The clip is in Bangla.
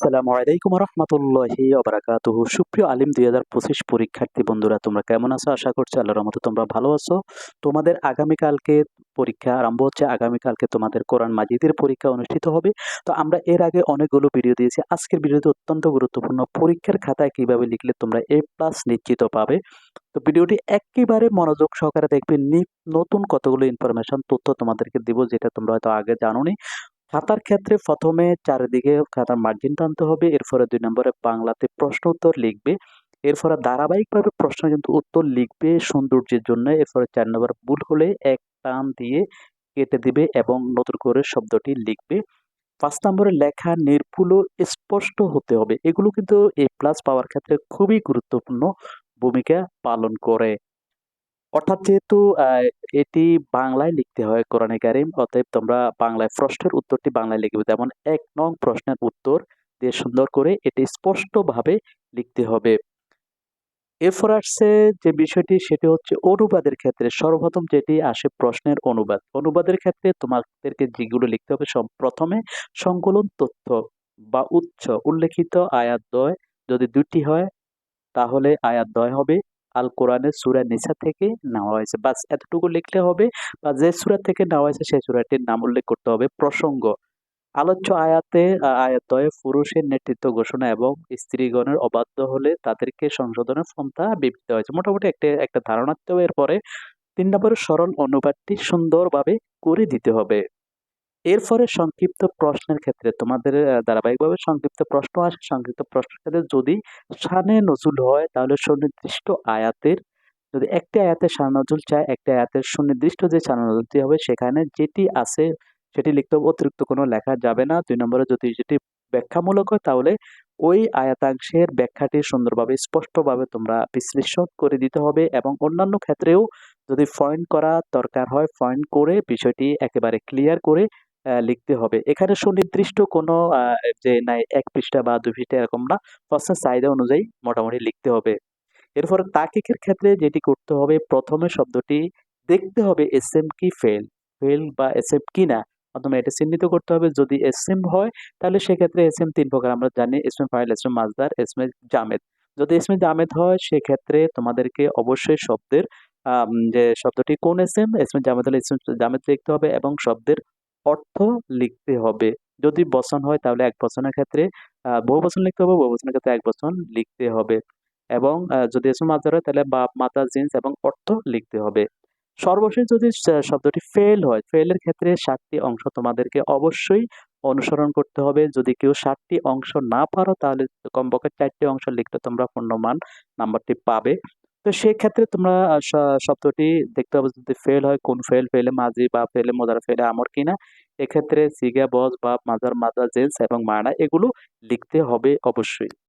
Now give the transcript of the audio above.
আসসালামু আলাইকুম রহমতুল্লাহি অবরাকাতুহু সুপ্রিয় আলিম দুই হাজার পঁচিশ পরীক্ষার্থী বন্ধুরা, তোমরা কেমন আছো? আশা করছি আল্লাহর মতো তোমরা ভালো আছো। তোমাদের আগামীকালকে পরীক্ষা আরম্ভ হচ্ছে। আগামীকালকে তোমাদের কোরআন মাজিদের পরীক্ষা অনুষ্ঠিত হবে। তো আমরা এর আগে অনেকগুলো ভিডিও দিয়েছি। আজকের ভিডিওতে অত্যন্ত গুরুত্বপূর্ণ পরীক্ষার খাতায় কীভাবে লিখলে তোমরা এ প্লাস নিশ্চিত পাবে। তো ভিডিওটি একেবারে মনোযোগ সহকারে দেখবে। নতুন কতগুলো ইনফরমেশন তথ্য তোমাদেরকে দিব, যেটা তোমরা হয়তো আগে জানোনি। খাতার ক্ষেত্রে প্রথমে চারিদিকে খাতার মার্জিন টানতে হবে, এরপরে দুই নম্বরে বাংলাতে প্রশ্ন উত্তর লিখবে, এরপরে ধারাবাহিকভাবে প্রশ্ন কিন্তু উত্তর লিখবে সৌন্দর্যের জন্য, এরপরে চার নম্বর ভুল হলে এক টান দিয়ে কেটে দিবে এবং নতুন করে শব্দটি লিখবে। পাঁচ নম্বরে লেখা নির্ভুল স্পষ্ট হতে হবে, এগুলো কিন্তু এ প্লাস পাওয়ার ক্ষেত্রে খুবই গুরুত্বপূর্ণ ভূমিকা পালন করে। অর্থাৎ যেহেতু এটি বাংলায় লিখতে হয় কোরআনে কারিম, অতএব তোমরা বাংলায় প্রশ্নের উত্তরটি বাংলায় লিখবে। যেমন এক নং প্রশ্নের উত্তর দিয়ে সুন্দর করে এটি স্পষ্টভাবে লিখতে হবে। এরপর আসছে যে বিষয়টি, সেটি হচ্ছে অনুবাদের ক্ষেত্রে সর্বপ্রথম যেটি আসে প্রশ্নের অনুবাদ। অনুবাদের ক্ষেত্রে তোমাদেরকে যেগুলো লিখতে হবে প্রথমে সংকলন তথ্য বা উৎস, উল্লেখিত আয়াত দয় যদি দুটি হয়, তাহলে আয়াত দয় হবে। আল কোরআনের সুরা নিসা থেকে নেওয়া হয়েছে। বাস এতটুকু লিখলে হবে, বা যে সুরা থেকে নেওয়া হয়েছে সেই সুরাটির নাম উল্লেখ করতে হবে, প্রসঙ্গ। আলোচ্য আয়াতে আয়াতয়ে পুরুষের নেতৃত্ব ঘোষণা এবং স্ত্রীগণের অবাধ্য হলে তাদেরকে সংশোধনের পন্থা বিবৃত হয়েছে। মোটামুটি একটা একটা ধারণা তো এরপরে তিন নম্বরের সরল অনুবাদটি সুন্দরভাবে করে দিতে হবে। এরপরে সংক্ষিপ্ত প্রশ্নের ক্ষেত্রে তোমাদের ধারাবাহিকভাবে সংক্ষিপ্ত প্রশ্ন আসে। সংক্ষিপ্ত প্রশ্নের ক্ষেত্রে যদি সানে নজুল হয়, তাহলে সুনির্দিষ্ট আয়াতের, যদি একটি আয়াতের সানে নজুল চায়, একটি আয়াতের সুনির্দিষ্ট যে সানে নজুলটি হবে, সেখানে যেটি আছে, সেটি লিখতে অতিরিক্ত কোনো লেখা যাবে না। দুই নম্বরে যদি যেটি ব্যাখ্যামূলক হয়, তাহলে ওই আয়াতাংশের ব্যাখ্যাটি সুন্দরভাবে, স্পষ্টভাবে তোমরা বিশ্লেষণ করে দিতে হবে এবং অন্যান্য ক্ষেত্রেও যদি পয়েন্ট করা দরকার হয় পয়েন্ট করে বিষয়টি একেবারে ক্লিয়ার করে লিখতে হবে এখানে সুনির্দিষ্ট কোনো যে নাই এক পৃষ্ঠা বা দুই পৃষ্ঠা এরকম না প্রশ্নের চাহিদা অনুযায়ী মোটামুটি লিখতে হবে এরপর তাকিকের ক্ষেত্রে যেটি করতে হবে প্রথমে শব্দটি দেখতে হবে এস এম কি ফেল ফেল বা এস এম কি না মাধ্যমে এটা চিহ্নিত করতে হবে যদি এস এম হয় তাহলে সেক্ষেত্রে এস এম তিন প্রকার আমরা জানি এস এম ফাইল এস এম মাজদার এস এম জামেদ যদি এস এম জামেদ হয় সেক্ষেত্রে তোমাদেরকে অবশ্যই শব্দের যে শব্দটি কোন এস এম এস এম জামেদ হলে এস এম জামেদ লিখতে হবে এবং শব্দের অর্থ লিখতে হবে। যদি বচন হয় তাহলে এক বচনের ক্ষেত্রে বহু বচন লিখতে হবে, বহু বচনের ক্ষেত্রে এক বচন লিখতে হবে। এবং যদি এসম মাজার হয় তাহলে বাপ, মাতা, জিন্স এবং অর্থ লিখতে হবে। সর্বশেষ যদি শব্দটি ফেল হয় ফেলের ক্ষেত্রে সাতটি অংশ তোমাদেরকে অবশ্যই অনুসরণ করতে হবে। যদি কেউ সাতটি অংশ না পারো তাহলে কমপক্ষে চারটি অংশ লিখলে তোমরা পূর্ণমান নাম্বারটি পাবে। তো সেক্ষেত্রে তোমরা শব্দটি দেখতে হবে যদি ফেল হয়, কোন ফেল ফেলে মাঝি বা ফেলে মজার ফেলে আমর কিনা, এক্ষেত্রে সিগা, বস বা মাজার মাজার জেন্স এবং মানা এগুলো লিখতে হবে অবশ্যই।